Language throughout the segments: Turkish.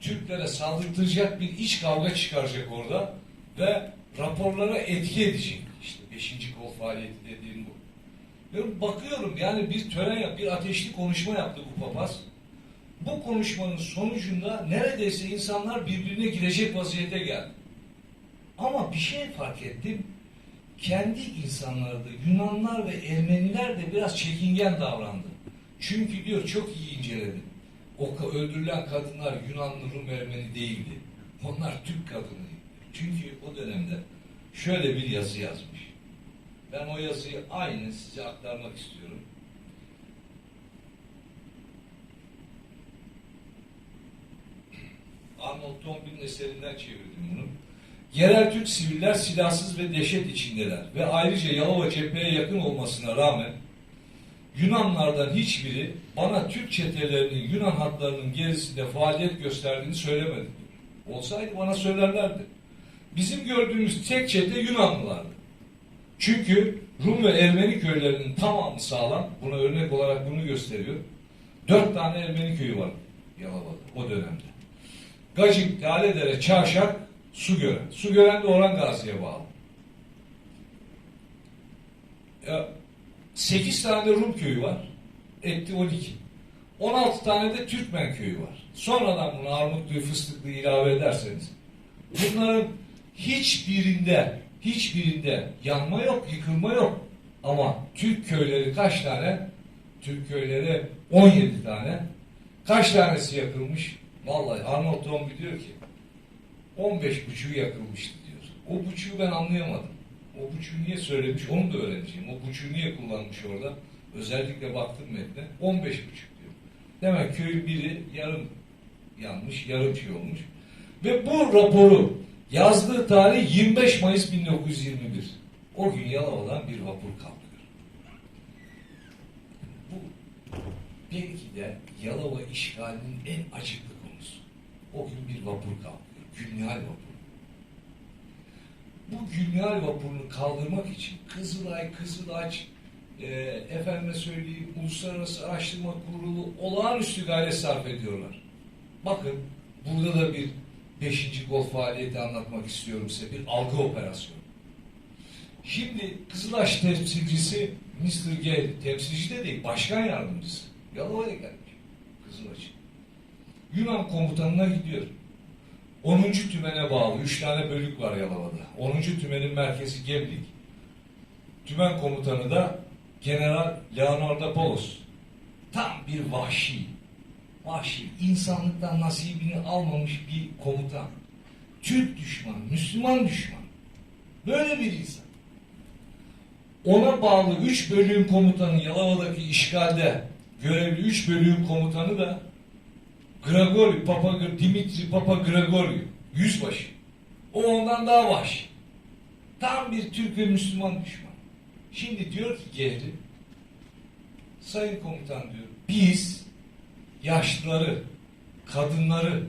Türklere saldırtacak bir iç kavga çıkaracak orada ve raporlara etki edecek. İşte beşinci kol faaliyeti dediğim bu. Ve bakıyorum yani bir tören yap, bir ateşli konuşma yaptı bu papaz. Bu konuşmanın sonucunda neredeyse insanlar birbirine girecek vaziyete geldi. Ama bir şey fark ettim. Kendi insanları da Yunanlar ve Ermeniler de biraz çekingen davrandı. Çünkü diyor çok iyi inceledim. O öldürülen kadınlar Yunanlı Rum Ermeni değildi. Onlar Türk kadınıydı. Çünkü o dönemde şöyle bir yazı yazmış. Ben o yazıyı aynı size aktarmak istiyorum. Arnold Toynbee'nin eserinden çevirdim bunu. Yerel Türk siviller silahsız ve dehşet içindeler ve ayrıca Yalova cepheye yakın olmasına rağmen Yunanlardan hiçbiri bana Türk çetelerinin Yunan hatlarının gerisinde faaliyet gösterdiğini söylemedi. Olsaydı bana söylerlerdi. Bizim gördüğümüz tek çete Yunanlılardı. Çünkü Rum ve Ermeni köylerinin tamamı sağlam. Buna örnek olarak bunu gösteriyor. Dört tane Ermeni köyü var Yalova'da o dönemde. Gacık, Laledere, Çarşak, Sugören. Sugören de Orhan Gazi'ye bağlı. Ya, 8 tane Rum köyü var. Etti 12. 16 tane de Türkmen köyü var. Sonradan bunu Armutlu'yu, Fıstıklı'yı ilave ederseniz bunların hiçbirinde hiçbirinde yanma yok, yıkılma yok. Ama Türk köyleri kaç tane? Türk köyleri 17 tane. Kaç tanesi yakılmış? Vallahi Arnold Tombi diyor ki 15 buçuğu yakılmıştı diyor. O buçuğu ben anlayamadım. O buçuğu niye söylemiş onu da öğreneceğim. O buçuğu niye kullanmış orada? Özellikle baktım metne. 15 buçuk diyor. Demek köyün biri yarım yanmış, yarım şey olmuş. Ve bu raporu yazdığı tarih 25 Mayıs 1921. O gün Yalova'dan bir vapur kalkıyor. Bu belki de Yalova işgalinin en açıklı konusu. O gün bir vapur kalkıyor. Gülnihal vapuru. Bu Gülnihal vapurunu kaldırmak için Kızılay, Kızılaç, e, efendime söyleyeyim Uluslararası Araştırma Kurulu olağanüstü gayret sarf ediyorlar. Bakın burada da bir beşinci gol faaliyeti anlatmak istiyorum size. Bir algı operasyonu. Şimdi Kızılaç temsilcisi Mr. G temsilci de değil, başkan yardımcısı. Yalova'ya gelmiş Kızılaç. Yunan komutanına gidiyor. 10. tümene bağlı. 3 tane bölük var Yalova'da. 10. tümenin merkezi Gemlik. Tümen komutanı da General Leonardo Polos. Tam bir vahşi. Vahşi. insanlıktan nasibini almamış bir komutan. Türk düşman, Müslüman düşman. Böyle bir insan. Ona bağlı 3 bölüğün komutanı Yalova'daki işgalde görevli 3 bölüğün komutanı da Grigori, Papa Dimitri Papa Grigori, yüzbaşı. O ondan daha vahşi. Tam bir Türk ve Müslüman düşman. Şimdi diyor ki Gehri, Sayın Komutan diyor, biz yaşlıları, kadınları,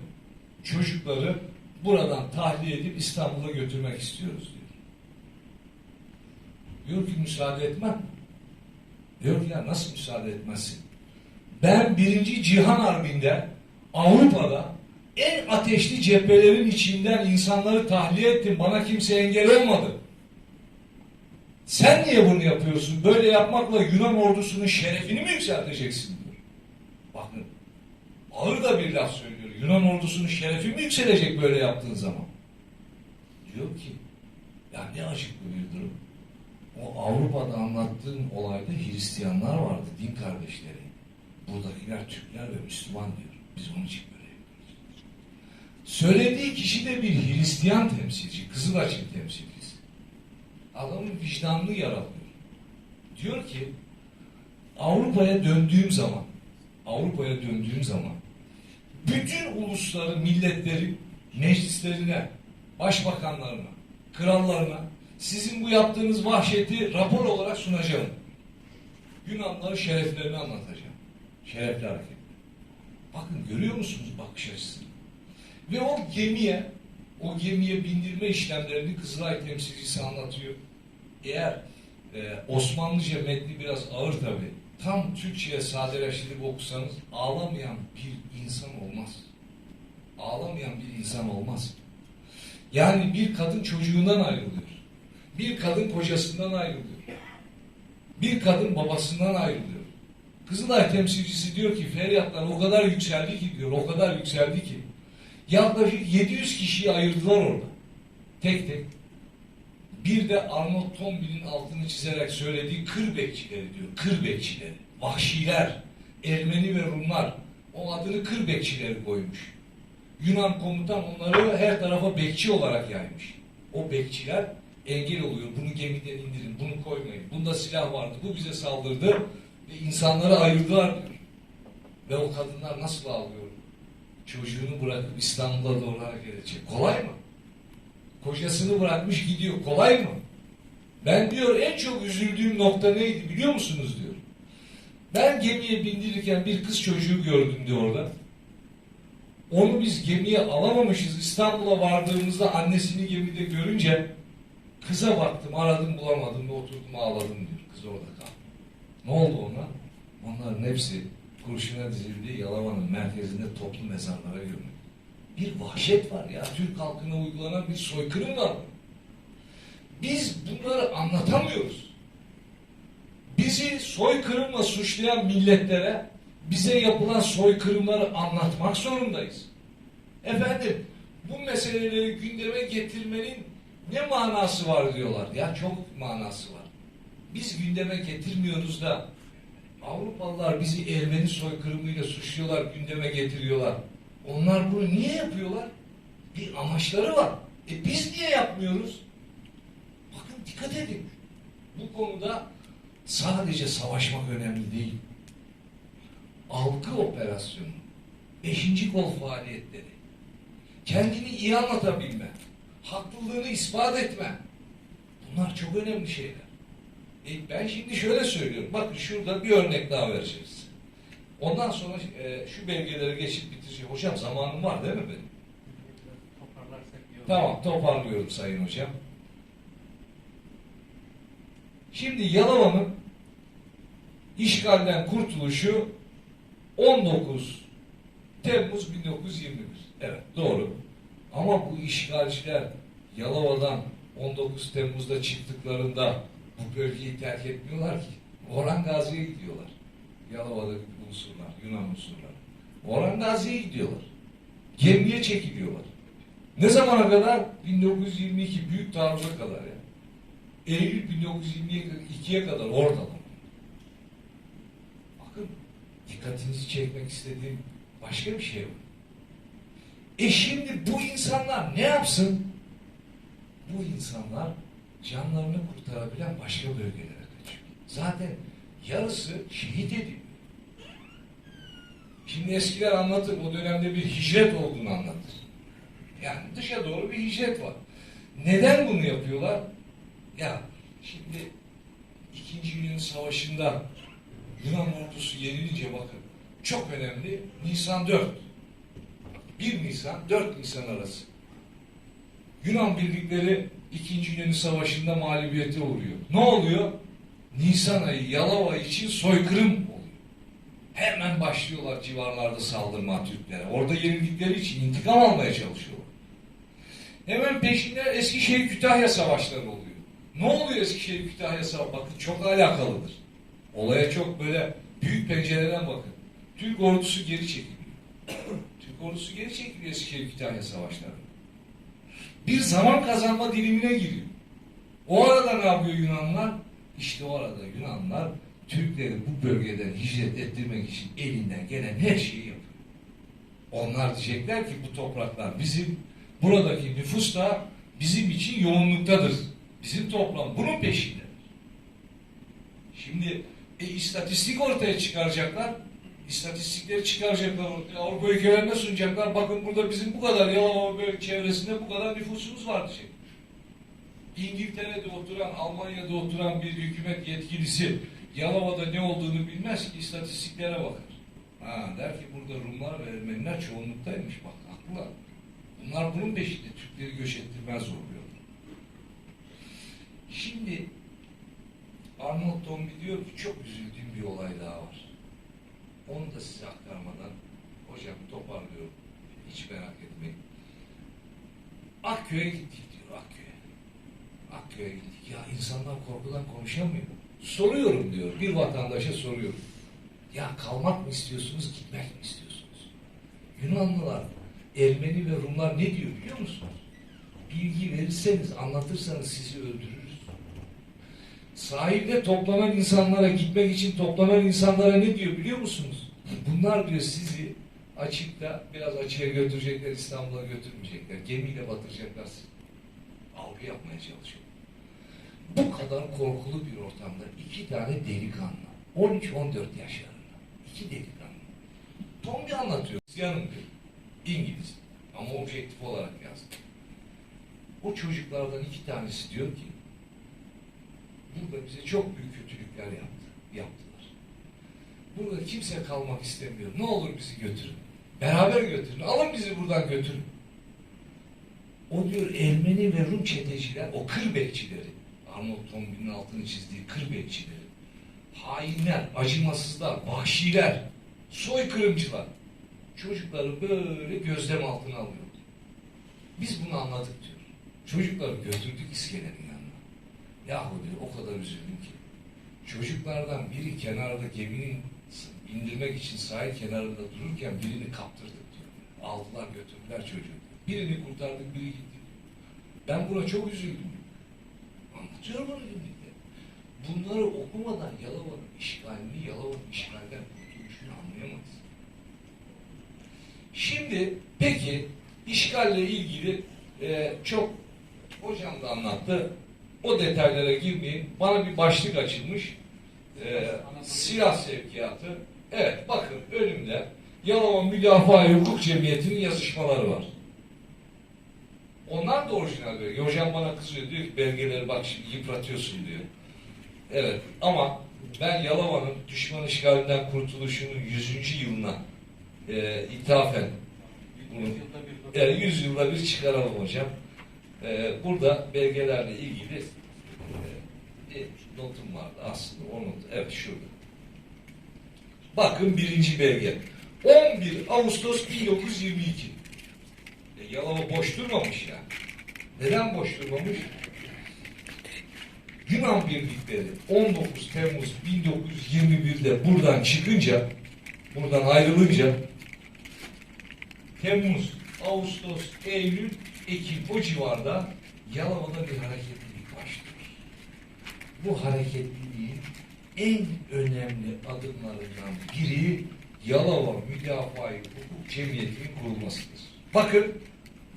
çocukları buradan tahliye edip İstanbul'a götürmek istiyoruz diyor. Diyor ki müsaade etmem. Diyor ya nasıl müsaade etmezsin? Ben birinci Cihan Harbi'nde Avrupa'da en ateşli cephelerin içinden insanları tahliye ettim. Bana kimse engel olmadı. Sen niye bunu yapıyorsun? Böyle yapmakla Yunan ordusunun şerefini mi yükselteceksin. Bakın ağır da bir laf söylüyor. Yunan ordusunun şerefi mi yükselecek böyle yaptığın zaman? Diyor ki ya ne acıklı bir durum. O Avrupa'da anlattığım olayda Hristiyanlar vardı, din kardeşleri. Buradakiler Türkler ve Müslüman diyor. Biz onun için yapıyoruz. Söylediği kişi de bir Hristiyan temsilci, Kızılaç'ın temsilcisi. Adamın vicdanını yaralıyor. Diyor ki Avrupa'ya döndüğüm zaman Avrupa'ya döndüğüm zaman bütün ulusların, milletlerin meclislerine, başbakanlarına, krallarına sizin bu yaptığınız vahşeti rapor olarak sunacağım. Yunanların şereflerini anlatacağım. Şerefli hareket. Bakın görüyor musunuz bakış açısını? Ve o gemiye, o gemiye bindirme işlemlerini Kızılay temsilcisi anlatıyor. Eğer e, Osmanlıca metni biraz ağır tabi. Tam Türkçe'ye sadeleştirip okusanız ağlamayan bir insan olmaz. Ağlamayan bir insan olmaz. Yani bir kadın çocuğundan ayrılıyor. Bir kadın kocasından ayrılıyor. Bir kadın babasından ayrılıyor. Kızılay temsilcisi diyor ki feryatlar o kadar yükseldi ki diyor, o kadar yükseldi ki. Yaklaşık 700 kişiyi ayırdılar orada. Tek tek. Bir de Arnold Toynbee'nin altını çizerek söylediği kır bekçileri diyor. Kır bekçileri. Vahşiler. Ermeni ve Rumlar. O adını kır bekçileri koymuş. Yunan komutan onları her tarafa bekçi olarak yaymış. O bekçiler engel oluyor. Bunu gemiden indirin, bunu koymayın. Bunda silah vardı, bu bize saldırdı ve insanları ayırdılar. Ve o kadınlar nasıl ağlıyor? Çocuğunu bırakıp İstanbul'a doğru hareket edecek. Kolay mı? Kocasını bırakmış gidiyor. Kolay mı? Ben diyor en çok üzüldüğüm nokta neydi biliyor musunuz diyor. Ben gemiye bindirirken bir kız çocuğu gördüm diyor orada. Onu biz gemiye alamamışız. İstanbul'a vardığımızda annesini gemide görünce kıza baktım, aradım bulamadım ve oturdum ağladım diyor. Kız orada kaldı. Ne oldu ona? Onların hepsi kurşuna dizildiği Yalova'nın merkezinde toplu mezarlara gömüldü. Bir vahşet var ya. Türk halkına uygulanan bir soykırım var. Biz bunları anlatamıyoruz. Bizi soykırımla suçlayan milletlere bize yapılan soykırımları anlatmak zorundayız. Efendim bu meseleleri gündeme getirmenin ne manası var diyorlar. Ya çok manası var. Biz gündeme getirmiyoruz da Avrupalılar bizi Ermeni soykırımıyla suçluyorlar, gündeme getiriyorlar. Onlar bunu niye yapıyorlar? Bir amaçları var. E biz niye yapmıyoruz? Bakın dikkat edin. Bu konuda sadece savaşmak önemli değil. Algı operasyonu, beşinci kol faaliyetleri, kendini iyi anlatabilme, haklılığını ispat etme. Bunlar çok önemli şeyler. E ben şimdi şöyle söylüyorum. Bakın şurada bir örnek daha vereceğiz. Ondan sonra e, şu belgeleri geçip bitireceğim. Hocam zamanım var değil mi benim? Tamam toparlıyorum Sayın Hocam. Şimdi Yalova'nın işgalden kurtuluşu 19 Temmuz 1921. Evet doğru. Ama bu işgalciler Yalova'dan 19 Temmuz'da çıktıklarında bu bölgeyi terk etmiyorlar ki. Orhan Gazi'ye gidiyorlar. Yalova'daki unsurlar, Yunan unsurları. Orhan Gazi'ye gidiyorlar. Gemiye çekiliyorlar. Ne zamana kadar? 1922 büyük taarruza kadar ya. Eylül 1922'ye kadar orada. Bakın dikkatinizi çekmek istediğim başka bir şey var. E şimdi bu insanlar ne yapsın? Bu insanlar canlarını kurtarabilen başka bölgelere kaçıyor. Zaten yarısı şehit ediliyor. Şimdi eskiler anlatır, o dönemde bir hicret olduğunu anlatır. Yani dışa doğru bir hicret var. Neden bunu yapıyorlar? Ya şimdi İkinci Yunan Savaşı'nda Yunan ordusu yenilince bakın çok önemli Nisan 4. 1 Nisan 4 Nisan arası. Yunan birlikleri İkinci Yunan Savaşı'nda mağlubiyete uğruyor. Ne oluyor? Nisan ayı Yalova için soykırım oluyor. Hemen başlıyorlar civarlarda saldırma Türklere. Orada yenildikleri için intikam almaya çalışıyorlar. Hemen peşinden Eskişehir Kütahya savaşları oluyor. Ne oluyor Eskişehir Kütahya savaşı? Bakın çok alakalıdır. Olaya çok böyle büyük pencereden bakın. Türk ordusu geri çekiliyor. Türk ordusu geri çekiliyor Eskişehir Kütahya savaşları. Bir zaman kazanma dilimine giriyor. O arada ne yapıyor Yunanlar? İşte o arada Yunanlar Türkleri bu bölgeden hicret ettirmek için elinden gelen her şeyi yapıyor. Onlar diyecekler ki bu topraklar bizim, buradaki nüfus da bizim için yoğunluktadır. Bizim toplam bunun peşinde. Şimdi e, istatistik ortaya çıkaracaklar. İstatistikleri çıkaracaklar ortaya. Avrupa ülkelerine sunacaklar. Bakın burada bizim bu kadar Yalova çevresinde bu kadar nüfusumuz var diyecek. İngiltere'de oturan, Almanya'da oturan bir hükümet yetkilisi Yalova'da ne olduğunu bilmez ki istatistiklere bakar. Ha, der ki burada Rumlar ve Ermeniler çoğunluktaymış. Bak haklılar. Bunlar bunun peşinde Türkleri göç ettirmez oluyor. Şimdi Arnold Toynbee diyor ki çok üzüldüğüm bir olay daha var. Onu da size aktarmadan hocam toparlıyorum. Hiç merak etmeyin. Akköy'e gittik diyor Akköy'e. Akköy'e gittik. Ya insanlar korkudan konuşamıyor. Soruyorum diyor. Bir vatandaşa soruyorum. Ya kalmak mı istiyorsunuz, gitmek mi istiyorsunuz? Yunanlılar, Ermeni ve Rumlar ne diyor biliyor musunuz? Bilgi verirseniz, anlatırsanız sizi öldürürüz. Sahilde toplanan insanlara, gitmek için toplanan insanlara ne diyor biliyor musunuz? Bunlar diyor sizi açıkta biraz açığa götürecekler, İstanbul'a götürmeyecekler. Gemiyle batıracaklar sizi. Algı yapmaya çalışıyor. Bu kadar korkulu bir ortamda iki tane delikanlı, 13-14 yaşlarında, iki delikanlı. Tom bir anlatıyor. Yanım diyor. İngiliz. Ama objektif olarak yazdı. O çocuklardan iki tanesi diyor ki burada bize çok büyük kötülükler yaptı, yaptılar. Burada kimse kalmak istemiyor. Ne olur bizi götürün. Beraber götürün. Alın bizi buradan götürün. O diyor Ermeni ve Rum çeteciler, o kır bekçileri, Arnold Toynbee'nin altını çizdiği kır bekçileri, hainler, acımasızlar, vahşiler, soykırımcılar, çocukları böyle gözlem altına alıyor. Biz bunu anladık diyor. Çocukları götürdük iskelenin yanına. Yahu diyor o kadar üzüldüm ki. Çocuklardan biri kenarda geminin indirmek için sahil kenarında dururken birini kaptırdık diyor. Aldılar götürdüler çocuğu. Birini kurtardık biri gitti. Ben buna çok üzüldüm. Anlatıyorum onu birlikte. Bunları okumadan Yalova'nın işgalini, Yalova'nın işgalden kurtuluşunu anlayamayız. Şimdi peki işgalle ilgili e, çok hocam da anlattı. O detaylara girmeyeyim. Bana bir başlık açılmış. E, silah sevkiyatı. Evet bakın önümde Yalova Müdafaa Hukuk Cemiyeti'nin yazışmaları var. Onlar da orijinal belge. Hocam bana kızıyor diyor ki belgeleri bak şimdi yıpratıyorsun diyor. Evet ama ben Yalova'nın düşman işgalinden kurtuluşunun 100. yılına e, ithafen bunu yani 100 yılda bir çıkaralım hocam. E, burada belgelerle ilgili e, notum vardı aslında o not. Evet şurada. Bakın birinci belge. 11 Ağustos 1922. E, Yalova boş durmamış ya. Neden boş durmamış? Yunan birlikleri 19 Temmuz 1921'de buradan çıkınca, buradan ayrılınca Temmuz, Ağustos, Eylül, Ekim o civarda Yalova'da bir hareketlilik başlıyor. Bu hareketliliğin en önemli adımlarından biri Yalova Müdafaa Hukuk Cemiyeti'nin kurulmasıdır. Bakın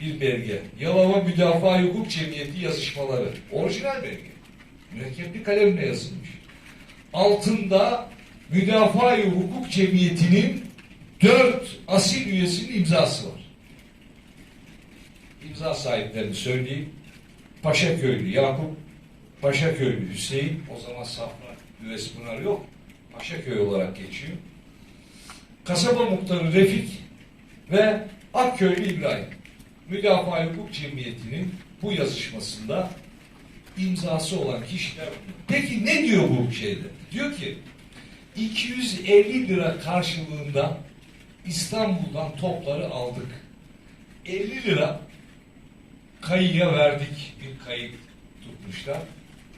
bir belge. Yalova Müdafaa Hukuk Cemiyeti yazışmaları. Orijinal belge. Mürekkepli kalemle yazılmış. Altında Müdafaa Hukuk Cemiyeti'nin dört asil üyesinin imzası var. İmza sahiplerini söyleyeyim. Paşaköylü Yakup, Paşaköylü Hüseyin, o zaman Safra Üves Pınar yok. Paşaköy olarak geçiyor. Kasaba muhtarı Refik ve Akköylü İbrahim. Müdafaa Hukuk Cemiyeti'nin bu yazışmasında imzası olan kişiler. Peki ne diyor bu şeyde? Diyor ki 250 lira karşılığında İstanbul'dan topları aldık. 50 lira kayıya verdik. Bir kayık tutmuşlar.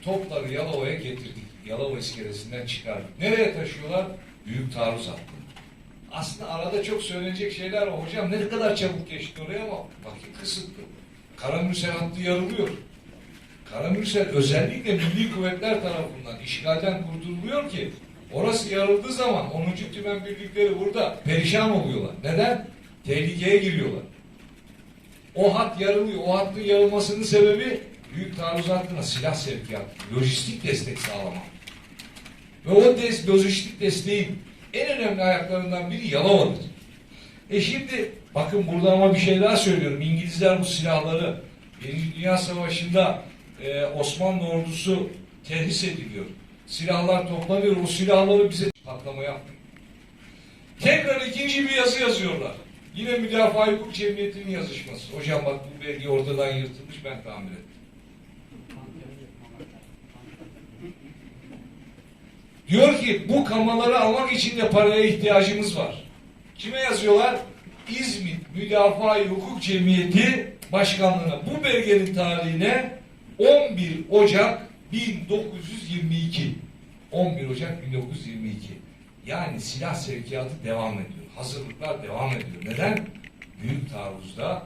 Topları Yalova'ya getirdik. Yalova iskelesinden çıkardık. Nereye taşıyorlar? Büyük taarruz hattı. Aslında arada çok söylenecek şeyler var. Hocam ne kadar çabuk geçti oraya ama vakit kısıtlı. Karamürsel hattı yarılıyor. Karamürsel özellikle Milli Kuvvetler tarafından işgalden kurtuluyor ki orası yarıldığı zaman 10. Tümen birlikleri burada perişan oluyorlar. Neden? Tehlikeye giriyorlar. O hat yarılıyor. O hattın yarılmasının sebebi büyük taarruz hattına silah sevkiyatı, lojistik destek sağlamak. Ve o des, lojistik desteğin en önemli ayaklarından biri Yalova'dır. E şimdi bakın burada ama bir şey daha söylüyorum. İngilizler bu silahları Birinci Dünya Savaşı'nda e, Osmanlı ordusu tehris ediliyor. Silahlar toplanıyor. O silahları bize patlama yapmıyor. Tekrar ikinci bir yazı yazıyorlar. Yine Müdafaa Hukuk Cemiyeti'nin yazışması. Hocam bak bu belge ortadan yırtılmış ben tamir ettim. Diyor ki bu kamaları almak için de paraya ihtiyacımız var. Kime yazıyorlar? İzmit Müdafaa Hukuk Cemiyeti Başkanlığı'na bu belgenin tarihine 11 Ocak 1922. 11 Ocak 1922. Yani silah sevkiyatı devam ediyor. Hazırlıklar devam ediyor. Neden? Büyük taarruzda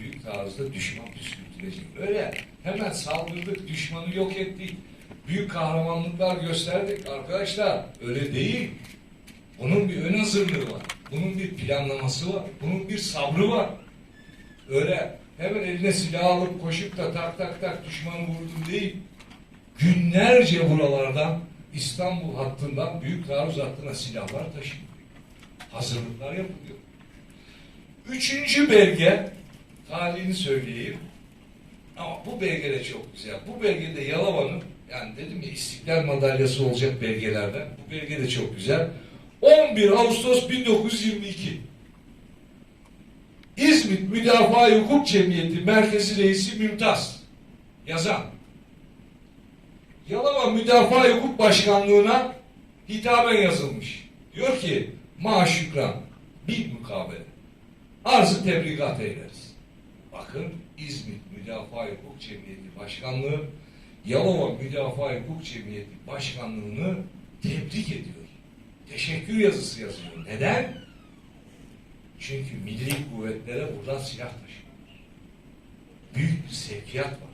büyük taarruzda düşman püskürtülecek. Öyle hemen saldırdık, düşmanı yok ettik. Büyük kahramanlıklar gösterdik. Arkadaşlar öyle değil. Bunun bir ön hazırlığı var. Bunun bir planlaması var. Bunun bir sabrı var. Öyle hemen eline silah alıp koşup da tak tak tak düşmanı vurdum değil. Günlerce buralardan İstanbul hattından büyük taarruz hattına silahlar taşınıyor. Hazırlıklar yapılıyor. Üçüncü belge tarihini söyleyeyim. Ama bu belge de çok güzel. Bu belgede Yalova'nın yani dedim ya İstiklal Madalyası olacak belgelerden. Bu belge de çok güzel. 11 Ağustos 1922. İzmit Müdafaa Hukuk Cemiyeti Merkezi Reisi Mümtaz. Yazan. Yalova Müdafaa Hukuk Başkanlığı'na hitaben yazılmış. Diyor ki maaş şükran bir mukabele. Arzı tebrikat eyleriz. Bakın İzmit Müdafaa Hukuk Cemiyeti Başkanlığı Yalova Müdafaa Hukuk Cemiyeti Başkanlığı'nı tebrik ediyor. Teşekkür yazısı yazıyor. Neden? Çünkü milli kuvvetlere buradan silah taşıyorlar. Büyük bir sevkiyat var.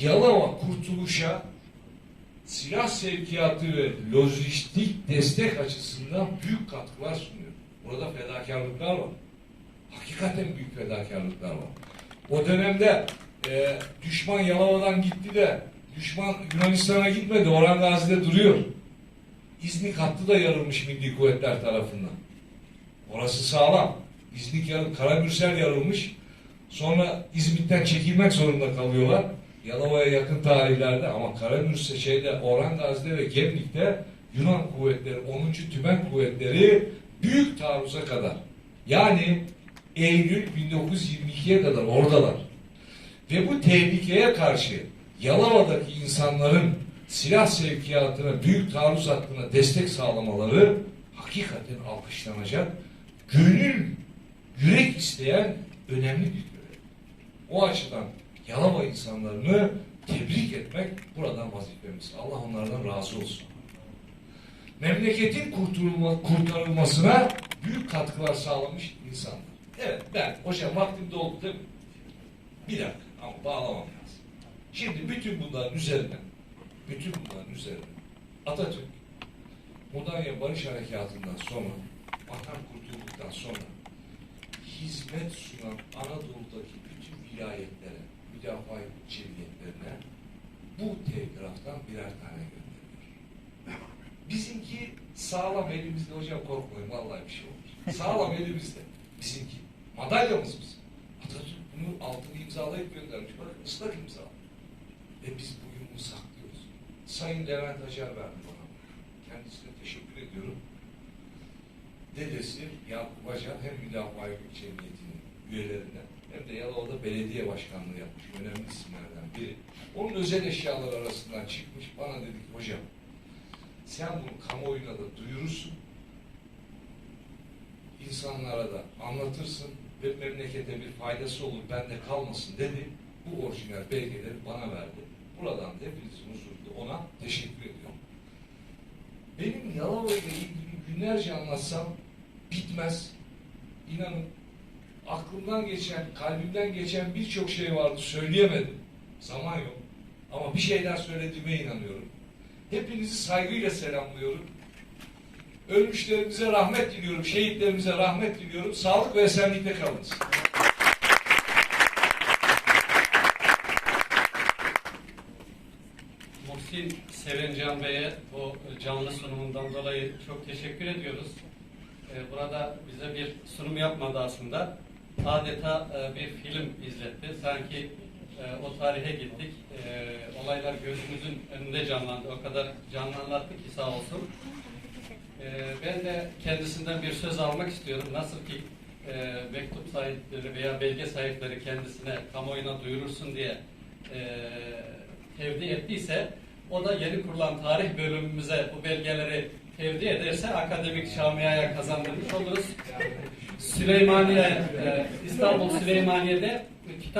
Yalova kurtuluşa silah sevkiyatı ve lojistik destek açısından büyük katkılar sunuyor. Burada fedakarlıklar var. Hakikaten büyük fedakarlıklar var. O dönemde e, düşman Yalova'dan gitti de düşman Yunanistan'a gitmedi. Orhan Gazi'de duruyor. İznik hattı da yarılmış milli kuvvetler tarafından. Orası sağlam. İznik yarı, Karagürsel yarılmış. Sonra İzmit'ten çekilmek zorunda kalıyorlar. Yalova'ya yakın tarihlerde ama Karagürsel şeyde Orhan Gazi'de ve Gemlik'te Yunan kuvvetleri 10. Tümen kuvvetleri büyük taarruza kadar yani Eylül 1922'ye kadar oradalar. Ve bu tehlikeye karşı Yalova'daki insanların silah sevkiyatına, büyük taarruz hattına destek sağlamaları hakikaten alkışlanacak, gönül, yürek isteyen önemli bir görev. O açıdan Yalova insanlarını tebrik etmek buradan vazifemiz. Allah onlardan razı olsun. Memleketin kurtulma, kurtarılmasına büyük katkılar sağlamış insanlar. Evet ben, hocam vaktim doldu değil mi? Bir dakika ama bağlamam lazım. Şimdi bütün bunların üzerine, bütün bunların üzerine Atatürk Mudanya Barış Harekatı'ndan sonra, vatan kurtulduktan sonra hizmet sunan Anadolu'daki bütün vilayetlere, müdafaa hukuk cemiyetlerine bu telgraftan birer tane gönderiyor. Bizimki sağlam elimizde hocam korkmayın vallahi bir şey olmaz. Sağlam elimizde. Bizimki. Madalyamız bizim. Atatürk bunu altını imzalayıp göndermiş. Bakın ıslak imza. Ve biz bugün bunu saklıyoruz. Sayın Levent Acar verdi bana. Kendisine teşekkür ediyorum. Dedesi Yakup Acar hem Müdafaa Cemiyeti'nin üyelerinden hem de Yalova'da belediye başkanlığı yapmış önemli isimlerden biri. Onun özel eşyaları arasından çıkmış. Bana dedi ki hocam sen bunu kamuoyuna da duyurursun. insanlara da anlatırsın ve memlekete bir faydası olur bende kalmasın dedi. Bu orijinal belgeleri bana verdi. Buradan da hepinizin huzurunda ona teşekkür ediyorum. Benim Yalova ile ilgili günlerce anlatsam bitmez. İnanın aklımdan geçen, kalbimden geçen birçok şey vardı söyleyemedim. Zaman yok. Ama bir şeyler söylediğime inanıyorum. Hepinizi saygıyla selamlıyorum. Ölmüşlerimize rahmet diliyorum, şehitlerimize rahmet diliyorum. Sağlık ve esenlikle kalınız. Muhsin Sevincan Bey'e bu canlı sunumundan dolayı çok teşekkür ediyoruz. Ee, Burada bize bir sunum yapmadı aslında. Adeta e, bir film izletti. Sanki e, o tarihe gittik. E, Olaylar gözümüzün önünde canlandı. O kadar canlı anlattı ki sağ olsun. Ben de kendisinden bir söz almak istiyorum. Nasıl ki mektup sahipleri veya belge sahipleri kendisine kamuoyuna duyurursun diye e, tevdi ettiyse o da yeni kurulan tarih bölümümüze bu belgeleri tevdi ederse akademik camiaya kazandırmış oluruz. Süleymaniye, e, İstanbul Süleymaniye'de kitap